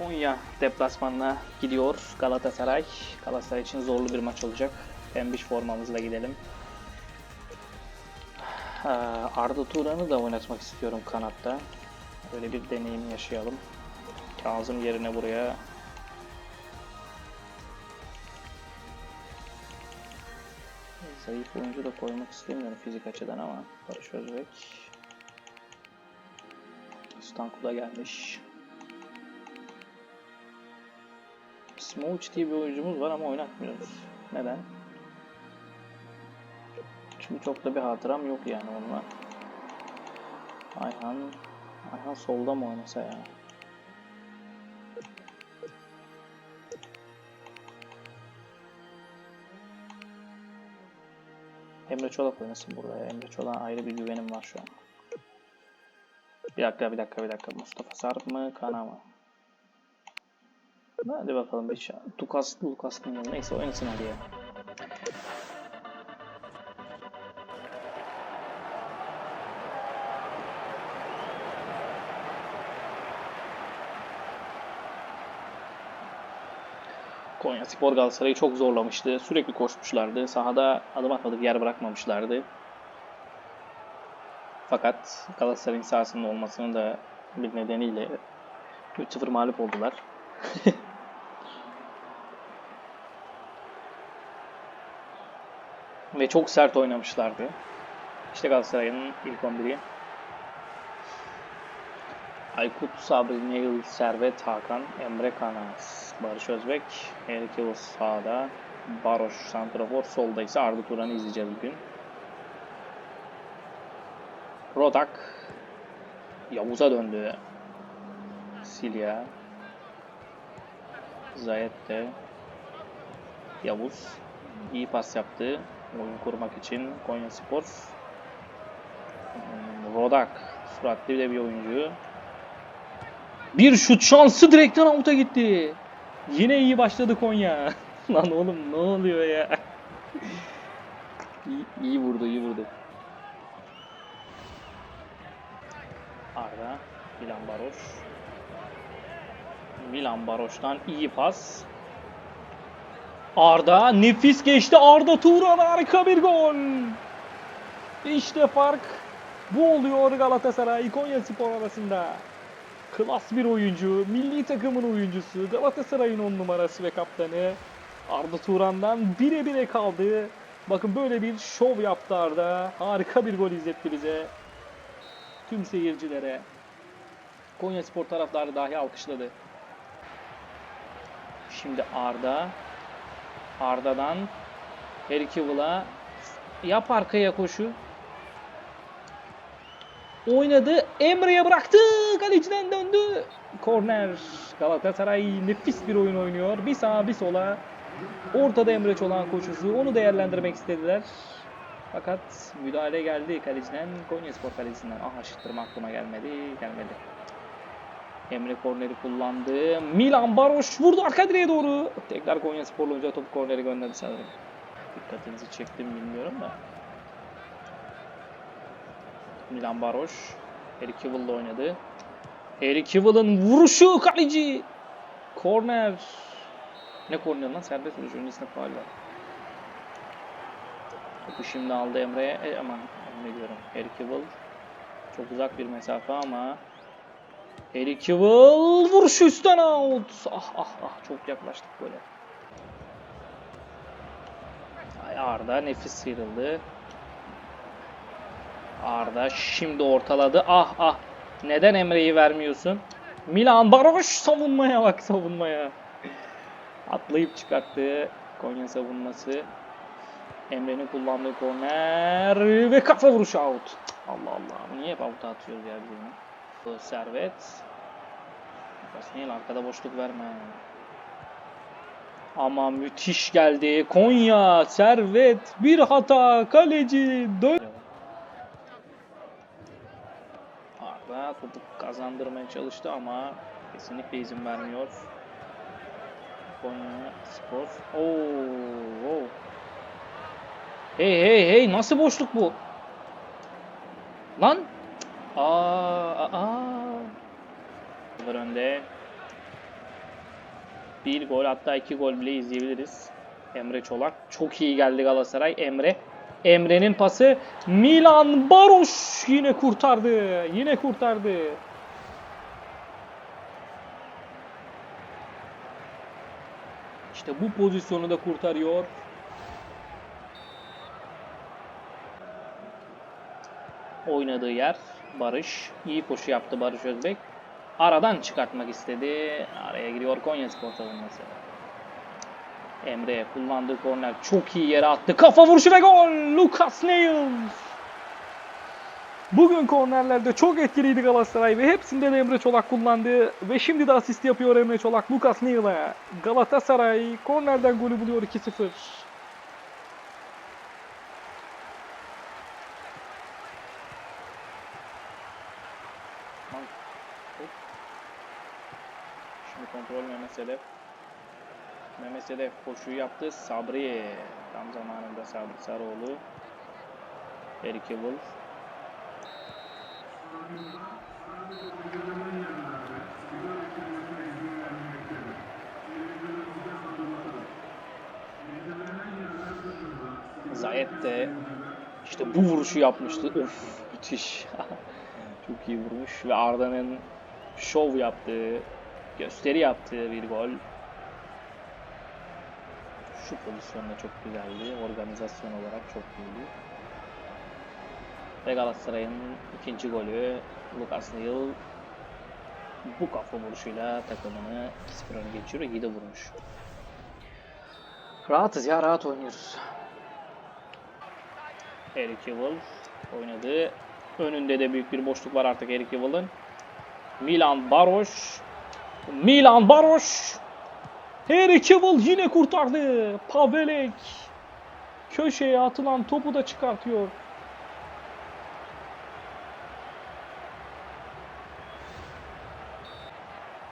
Konya deplasmanına gidiyor Galatasaray. Galatasaray için zorlu bir maç olacak. Pembiş formamızla gidelim. Ee, Arda Turan'ı da oynatmak istiyorum kanatta. Böyle bir deneyim yaşayalım. Kazım yerine buraya Zayıf oyuncu da koymak istemiyorum fizik açıdan ama Barış Özbek İstanbul'a gelmiş. Smoch diye bir oyuncumuz var ama oynatmıyoruz. Neden? Çünkü çok da bir hatıram yok yani onunla. Ayhan Ayhan solda mı oynasa ya? Emre Çolak oynasın burada ya. Emre Çolak'a ayrı bir güvenim var şu an. Bir dakika bir dakika bir dakika. Mustafa Sarp mı Kana mı? Hadi bakalım bir şey. Tukas, Lukas mı? Neyse oynasın hadi ya. Konya Spor Galatasaray'ı çok zorlamıştı. Sürekli koşmuşlardı. Sahada adım atmadık yer bırakmamışlardı. Fakat Galatasaray'ın sahasında olmasının da bir nedeniyle 3-0 mağlup oldular. Ve çok sert oynamışlardı. İşte Galatasaray'ın ilk 11'i. Aykut Sabri, Neil, Servet, Hakan, Emre Kanaz, Barış Özbek, Erik Yavuz sağda, Baroş Santrafor, solda ise Arda Turan'ı izleyeceğiz bugün. Rodak, Yavuz'a döndü. Silya, Zayet de, Yavuz iyi pas yaptı oyun kurmak için Konya Spor. Hmm, Rodak, süratli de bir oyuncu. Bir şut şansı direkten avuta gitti. Yine iyi başladı Konya. Lan oğlum ne oluyor ya? iyi, iyi vurdu, iyi vurdu. Arda, Milan Baroş. Milan Baroş'tan iyi pas. Arda nefis geçti. Arda Turan harika bir gol. İşte fark bu oluyor Galatasaray Konya Spor arasında. Klas bir oyuncu, milli takımın oyuncusu, Galatasaray'ın on numarası ve kaptanı Arda Turan'dan bire bire kaldı. Bakın böyle bir şov yaptı Arda. Harika bir gol izletti bize. Tüm seyircilere. Konya Spor taraftarı dahi alkışladı. Şimdi Arda. Arda'dan Harry Kivill'a yap arkaya koşu. Oynadı. Emre'ye bıraktı. Kaleciden döndü. Korner. Galatasaray nefis bir oyun oynuyor. Bir sağa bir sola. Ortada Emre Çolak'ın koşusu. Onu değerlendirmek istediler. Fakat müdahale geldi kaleciden. Konyaspor kalecisinden. Ah aşıttırma aklıma gelmedi. Gelmedi. Emre korneri kullandı. Milan Baroş vurdu arka direğe doğru. Tekrar Konya Sporlu oyuncu topu korneri gönderdi sanırım. Dikkatinizi çektim bilmiyorum da. Milan Baroş. Harry Kivill'la oynadı. Harry Kivill'ın vuruşu kaleci. Korner. Ne korner lan? Serbest vuruş. Öncesinde faul var. Topu şimdi aldı Emre. E, aman Emre diyorum. Harry Kivill. Çok uzak bir mesafe ama Harry Kivill vuruşu üstten out. Ah ah ah çok yaklaştık böyle. Ay Arda nefis sıyrıldı. Arda şimdi ortaladı. Ah ah. Neden Emre'yi vermiyorsun? Milan Baroş savunmaya bak savunmaya. Atlayıp çıkarttı Konya savunması. Emre'nin kullandığı korner ve kafa vuruşu out. Allah Allah. Niye hep out'a atıyoruz ya bunu? Bu Servet. Basniel arkada boşluk verme. Ama müthiş geldi. Konya, Servet, bir hata, kaleci, dön. Arda topu kazandırmaya çalıştı ama kesinlikle izin vermiyor. Konya Spor. Oo. Hey hey hey nasıl boşluk bu? Lan Aa, aa. Var önde. Bir gol hatta iki gol bile izleyebiliriz. Emre Çolak. Çok iyi geldi Galatasaray. Emre. Emre'nin pası. Milan Baroş yine kurtardı. Yine kurtardı. İşte bu pozisyonu da kurtarıyor. Oynadığı yer Barış. İyi koşu yaptı Barış Özbek. Aradan çıkartmak istedi. Araya giriyor Konya Spor savunması. Emre kullandığı korner çok iyi yere attı. Kafa vuruşu ve gol! Lucas Nails. Bugün kornerlerde çok etkiliydi Galatasaray ve hepsinde de Emre Çolak kullandı. Ve şimdi de asist yapıyor Emre Çolak Lucas Nail'a. Galatasaray kornerden golü buluyor 2-0. Şimdi kontrol Mehmet Sedef. Mehmet Sedef koşuyu yaptı. Sabri tam zamanında Sabri Sarıoğlu. Erik Yıldız. Zayet de işte bu vuruşu yapmıştı. Of müthiş. Çok iyi vurmuş ve Arda'nın şov yaptığı, gösteri yaptığı bir gol. Şu pozisyonda çok güzeldi. Organizasyon olarak çok iyiydi. Ve Galatasaray'ın ikinci golü Lucas Neal bu kafa vuruşuyla takımını 2-0 öne geçiriyor. İyi de vurmuş. Rahatız ya rahat oynuyoruz. Eric Yıvıl oynadı. Önünde de büyük bir boşluk var artık Eric Yıvıl'ın. Milan Baroş. Milan Baroş. Eric Yıvıl yine kurtardı. Pavelek. Köşeye atılan topu da çıkartıyor.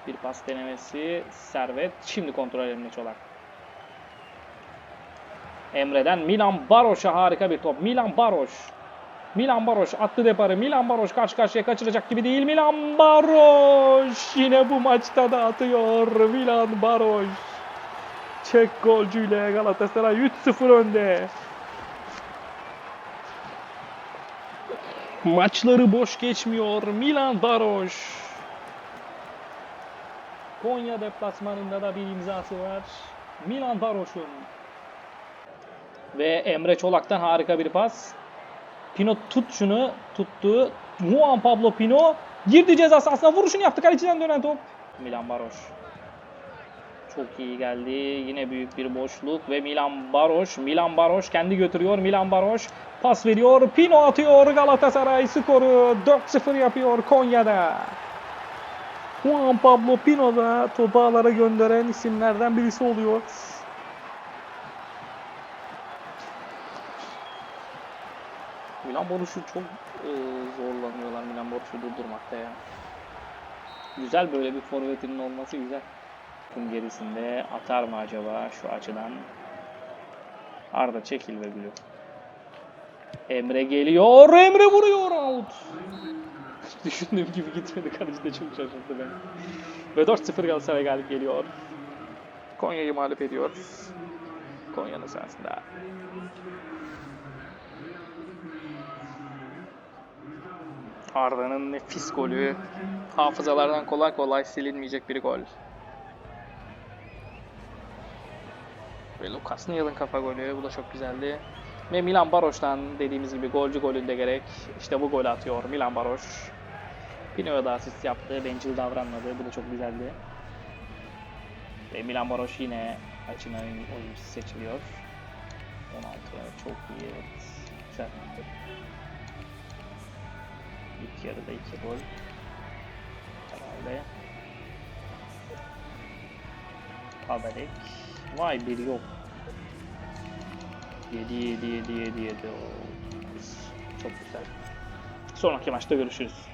Bir pas denemesi. Servet. Şimdi kontrol Emre Çolak. Emre'den Milan Baroş'a harika bir top. Milan Baroş. Milan Baroş attı deparı. Milan Baroş karşı karşıya kaçıracak gibi değil. Milan Baroş yine bu maçta da atıyor. Milan Baroş. Çek golcüyle Galatasaray 3-0 önde. Maçları boş geçmiyor. Milan Baroş. Konya deplasmanında da bir imzası var. Milan Baroş'un. Ve Emre Çolak'tan harika bir pas. Pino tut şunu. Tuttu. Juan Pablo Pino. Girdi ceza sahasına. Vuruşunu yaptı. Kaleciden dönen top. Milan Baroş. Çok iyi geldi. Yine büyük bir boşluk ve Milan Baroş. Milan Baroş kendi götürüyor. Milan Baroş pas veriyor. Pino atıyor. Galatasaray skoru 4-0 yapıyor Konya'da. Juan Pablo Pino da topu gönderen isimlerden birisi oluyor. Milan Borus'u çok e, zorlanıyorlar Milan Borus'u durdurmakta ya. Güzel böyle bir forvetinin olması güzel. Takım gerisinde atar mı acaba şu açıdan? Arda çekil ve gülü. Emre geliyor. Emre vuruyor out. Düşündüğüm gibi gitmedi. Kaleci de çok şaşırttı beni. Ve 4-0 Galatasaray galip geliyor. Konya'yı mağlup ediyor. Konya'nın sahasında. Arda'nın nefis golü. Hafızalardan kolay kolay silinmeyecek bir gol. Ve Lucas Neal'ın kafa golü. Bu da çok güzeldi. Ve Milan Baroş'tan dediğimiz gibi golcü golünde gerek. İşte bu golü atıyor Milan Baroş. Pino'ya da asist yaptı. Bencil davranmadı. Bu da çok güzeldi. Ve Milan Baroş yine maçın oyun- oyuncusu seçiliyor. 16 çok iyi evet. Güzel. İlk yarıda iki gol. Herhalde. Pavelek. Vay bir yok. 7 7 7 7 7. Oo. Çok güzel. Sonraki maçta görüşürüz.